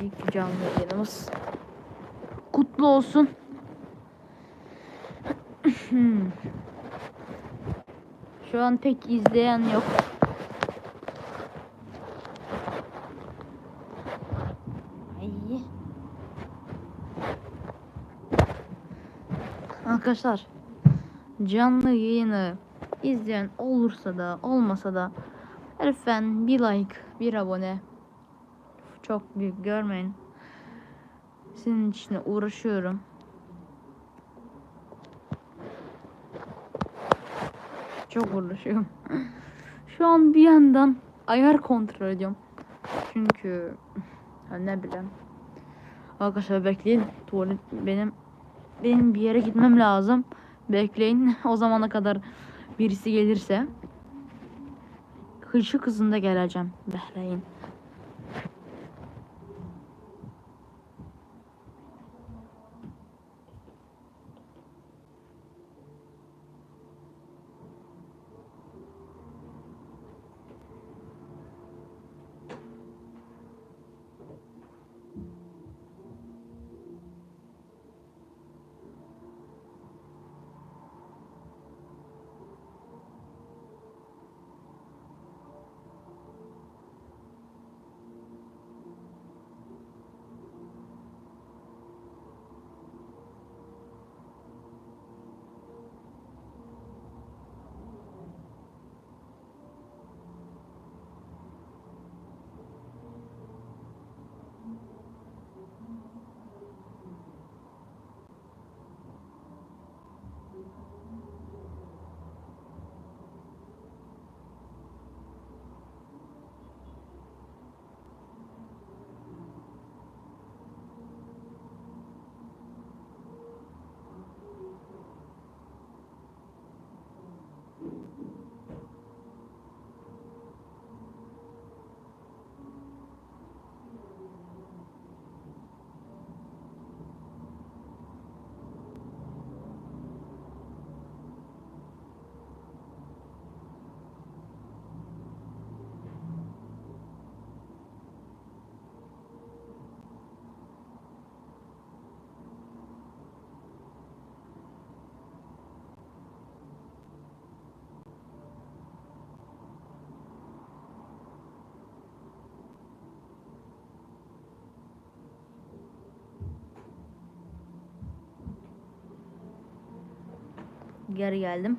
İlk canlı yayınımız kutlu olsun. Şu an pek izleyen yok. Ay. Arkadaşlar canlı yayını izleyen olursa da olmasa da lütfen bir like bir abone çok büyük görmeyin. Senin için uğraşıyorum. Çok uğraşıyorum. Şu an bir yandan ayar kontrol ediyorum. Çünkü ne bileyim. Arkadaşlar bekleyin. Tuvalet benim benim bir yere gitmem lazım. Bekleyin. O zamana kadar birisi gelirse hışı kızında geleceğim. Bekleyin. Geri geldim.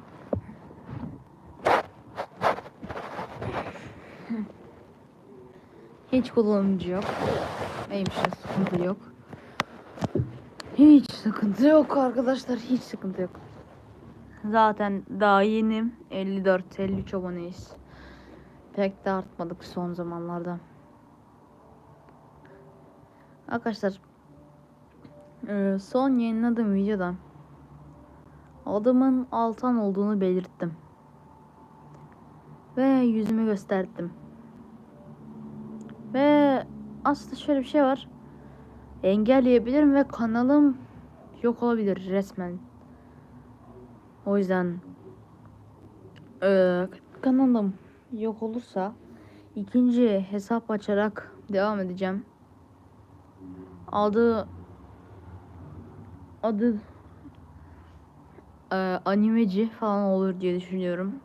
Hiç kullanıcı yok. Benim için sıkıntı yok. Hiç sıkıntı yok arkadaşlar. Hiç sıkıntı yok. Zaten daha yenim. 54-53 aboneyiz. Pek de artmadık son zamanlarda. Arkadaşlar eee, son yayınladığım videoda adımın Altan olduğunu belirttim. Ve yüzümü gösterdim. Ve aslında şöyle bir şey var. Engelleyebilirim ve kanalım yok olabilir resmen. O yüzden eee, kanalım yok olursa ikinci hesap açarak devam edeceğim. Adı adı eee, animeci falan olur diye düşünüyorum.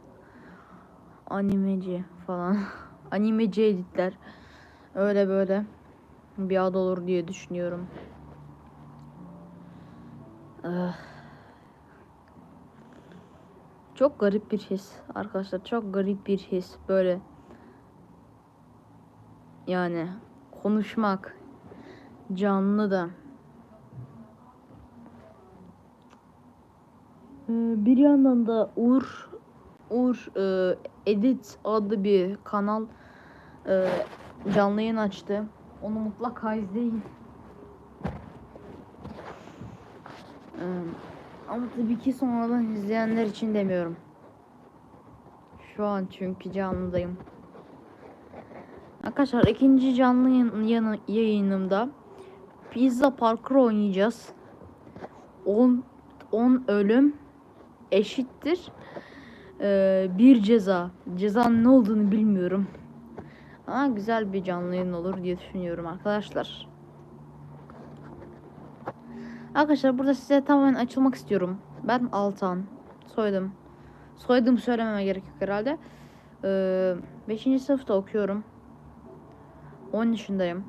Animeci falan. Animeci editler. Öyle böyle bir ad olur diye düşünüyorum. Ah. Çok garip bir his arkadaşlar. Çok garip bir his böyle. Yani konuşmak canlı da. Bir yandan da Uğur Uğur e, Edit adlı bir kanal e, canlı yayın açtı. Onu mutlaka izleyin. Ee, ama tabii ki sonradan izleyenler için demiyorum. Şu an çünkü canlıdayım. Arkadaşlar ikinci canlı yayın- yayınımda Pizza Parkur oynayacağız. 10 10 ölüm eşittir ee, bir ceza. Cezanın ne olduğunu bilmiyorum. Ama güzel bir canlı yayın olur diye düşünüyorum arkadaşlar. Arkadaşlar burada size tamamen açılmak istiyorum. Ben Altan. Soyadım. Soyadımı söylememe gerek yok herhalde. 5. sınıfta okuyorum. 10 yaşındayım.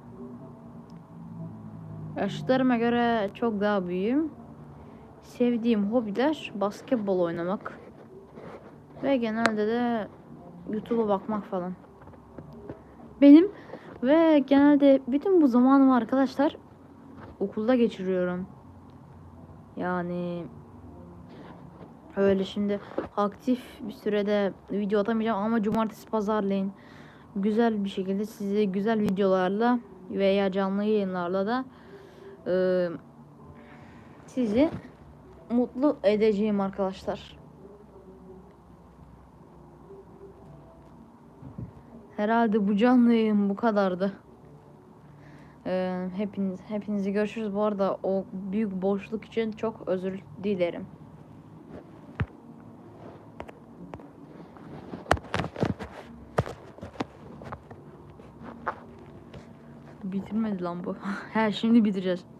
Yaşlarıma göre çok daha büyüğüm. Sevdiğim hobiler basketbol oynamak. Ve genelde de YouTube'a bakmak falan. Benim ve genelde bütün bu zamanımı arkadaşlar okulda geçiriyorum. Yani öyle şimdi aktif bir sürede video atamayacağım ama cumartesi pazarlayın. Güzel bir şekilde sizi güzel videolarla veya canlı yayınlarla da eee, sizi mutlu edeceğim arkadaşlar. Herhalde bu canlı yayın bu kadardı. Ee, hepiniz hepinizi görüşürüz. Bu arada o büyük boşluk için çok özür dilerim. Bitirmedi lan bu. He şimdi bitireceğiz.